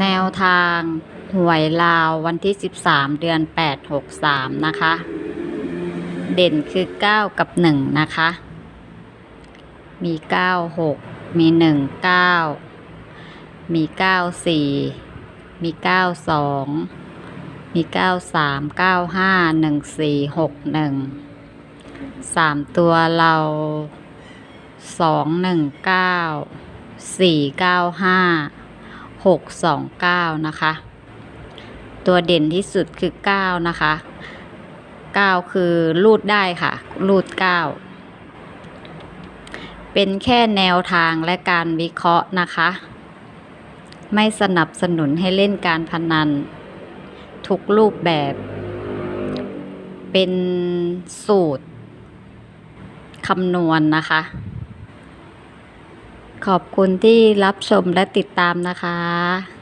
แนวทางหวยลาววันที่ 13 เดือน 8 63 นะคะ เด่นคือ 9 กับ 1 นะคะ มี 9 6 มี 1 9 มี 9 4 มี 9 2 มี 9 3 9 5 1 4 6 1สามตัวเราสองหนึ่งเก้าสี่เก้าห้า หกสองเก้านะคะ ตัวเด่นที่สุดคือเก้านะคะเก้าคือรูดได้ค่ะ รูดเก้าเป็นแค่แนวทางและการวิเคราะห์นะคะ ไม่สนับสนุนให้เล่นการพนัน ทุกรูปแบบ เป็นสูตรคำนวณนะคะ ขอบคุณที่รับชมและติดตามนะคะ